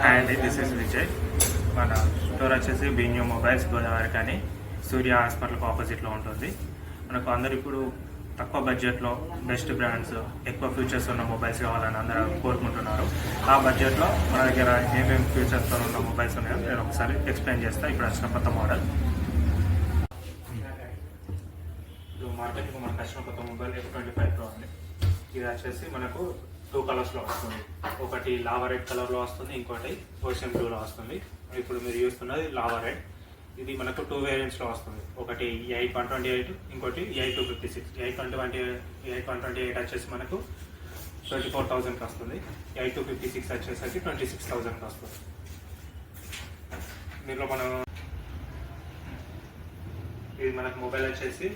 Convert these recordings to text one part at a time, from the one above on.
Hi అండి this is Vijay మన store వచ్చేసి బీన్యూ మొబైల్స్ గోదావరి కానీ సూర్య హాస్పిటల్కి ఆపోజిట్లో ఉంటుంది. మనకు అందరు ఇప్పుడు తక్కువ బడ్జెట్లో బెస్ట్ బ్రాండ్స్ ఎక్కువ ఫీచర్స్ ఉన్న మొబైల్స్ కావాలని అందరూ కోరుకుంటున్నారు. ఆ బడ్జెట్లో మన దగ్గర ఏమేమి ఫీచర్స్తో ఉన్న మొబైల్స్ ఉన్నాయో నేను ఒకసారి ఎక్స్ప్లెయిన్ చేస్తాను ఇప్పుడు వచ్చిన కొత్త మోడల్ మార్కెట్కి మనకు వచ్చిన కొత్త mobile F twenty five pro అండి ఇది వచ్చేసి మనకు టూ కలర్స్లో వస్తుంది. ఒకటి లావా రెడ్ కలర్లో వస్తుంది ఇంకోటి ఓషన్ బ్లూలో వస్తుంది. ఇప్పుడు మీరు చూస్తున్నది లావా రెడ్ ఇది మనకు టూ వేరియంట్స్లో వస్తుంది. ఒకటి ఎయిట్ వన్ ట్వంటీ ఎయిట్ ఇంకోటి eight two fifty six eight one twenty eight one twenty eight వచ్చేసి మనకు ట్వంటీ ఫోర్ థౌసండ్కి వస్తుంది. ఎయిట్ టూ ఫిఫ్టీ సిక్స్ వచ్చేసరికి ట్వంటీ సిక్స్ థౌసండ్కి వస్తుంది. దీంట్లో మనం ఇది మనకు మొబైల్ వచ్చేసి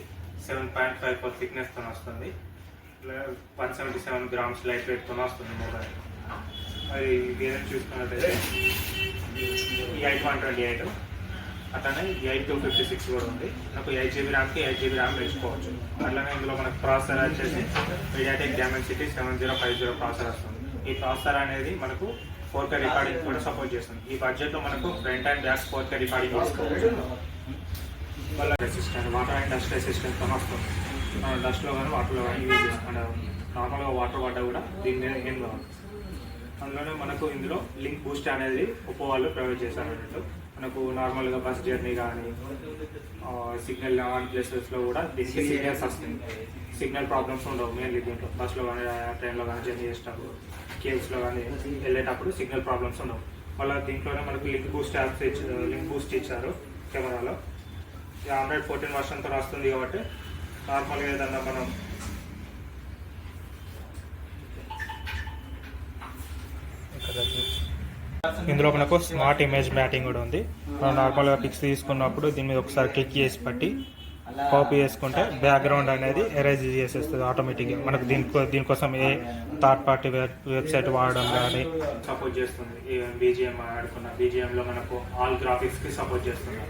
సెవెన్ పాయింట్ ఫైవ్ ఫోర్ థిక్నెస్తో వస్తుంది. One seventy seven grams light వెయిట్తో వస్తుంది మొబైల్ అది వేరే చూసుకున్నట్టయితే ఎయిట్ వన్ ట్వంటీ ఎయిట్ అట్లానే ఎయిట్ టూ ఫిఫ్టీ సిక్స్ కూడా ఉంది. నాకు ఎయిట్ జీబీ ర్యామ్కి ఎయిట్ జీబీ ర్యామ్ పెంచుకోవచ్చు అట్లానే ఇందులో మనకు ప్రాసెసర్ వచ్చేసి MediaTek city seven zero five zero processor వస్తుంది. ఈ ప్రాసెసర్ అనేది మనకు ఫోర్ కే రికార్డింగ్ కూడా సపోర్ట్ చేస్తుంది. ఈ బడ్జెట్లో మనకు front and back four K recording వస్తుంది. వాళ్ళ resistant water and dust resistant వస్తుంది. మనం డస్ట్లో కానీ వాటర్లో కానీ యూజ్ చేసుకుంటాం నార్మల్గా వాటర్ పడ్డా కూడా దీని మీద ఏం కాదు. అందులోనే మనకు ఇందులో లింక్ బూస్ట్ అనేది ఒప్పో వాళ్ళు ప్రొవైడ్ చేశారు అన్నట్టు. మనకు నార్మల్గా బస్ జర్నీ కానీ సిగ్నల్ ఆన్ ప్లేసెస్లో కూడా దీనికి సిగ్నల్స్ వస్తుంది సిగ్నల్ ప్రాబ్లమ్స్ ఉండవు మెయిన్లీ దీంట్లో. బస్లో కానీ ట్రైన్లో కానీ జర్నీ చేసేటప్పుడు కేవ్స్లో కానీ వెళ్ళేటప్పుడు సిగ్నల్ ప్రాబ్లమ్స్ ఉండవు. మళ్ళీ దీంట్లోనే మనకు link boost apps link boost ఇచ్చారు కెమెరాలో. ఆండ్రాయిడ్ ఫోర్టీన్ వర్షన్తో వస్తుంది కాబట్టి నార్మల్గా ఏదన్నా మనం ఇందులో మనకు స్మార్ట్ ఇమేజ్ మ్యాటింగ్ కూడా ఉంది. మనం నార్మల్గా పిక్స్ తీసుకున్నప్పుడు దీని మీద ఒకసారి క్లిక్ చేసి పట్టి కాపీ చేసుకుంటే బ్యాక్గ్రౌండ్ అనేది ఎరేజ్ చేసేస్తుంది ఆటోమేటిక్గా మనకు దీనికో దీనికోసం ఏ థర్డ్ పార్టీ వెబ్సైట్ వాడడం కానీ సపోర్ట్ చేస్తుంది. బీజిఎం ఆడుకున్న బీజిఎంలో మనకు ఆల్ గ్రాఫిక్స్కి సపోర్ట్ చేస్తుంది.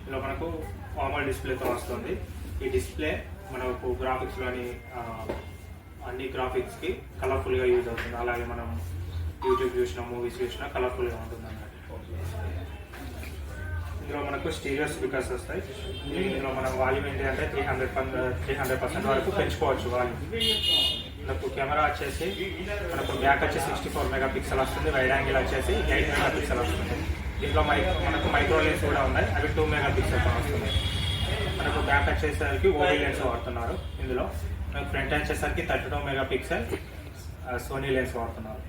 ఇందులో మనకు ఫార్మల్ డిస్ప్లేతో వస్తుంది. ఈ డిస్ప్లే మనకు గ్రాఫిక్స్లోని అన్ని గ్రాఫిక్స్కి కలర్ఫుల్గా యూజ్ అవుతుంది. అలాగే మనం యూట్యూబ్ చూసినా మూవీస్ చూసినా కలర్ఫుల్గా ఉంటుంది అన్నట్టు ఇందులో మనకు స్టీరియో స్పీకర్స్ వస్తాయి. ఇందులో మనం వాల్యూమ్ ఏంటి అంటే three hundred three hundred percent వరకు పెంచుకోవచ్చు వాల్యూమ్ మనకు కెమెరా వచ్చేసి మనకు బ్యాక్ వచ్చి సిక్స్టీ ఫోర్ మెగా పిక్సెల్ వస్తుంది. వైడ్ యాంగిల్ వచ్చేసి ఎయిట్ మెగా పిక్సెల్ వస్తుంది. దీంట్లో మై మనకు మైక్రో లెన్స్ కూడా ఉన్నాయి. అవి టూ మెగా పిక్సెల్ వస్తుంది. మనకు బ్యాక్ వచ్చేసరికి ఓవీ లెన్స్ వాడుతున్నారు ఇందులో. మనకు ఫ్రంట్ వచ్చేసరికి thirty two megapixel Sony lens వాడుతున్నారు.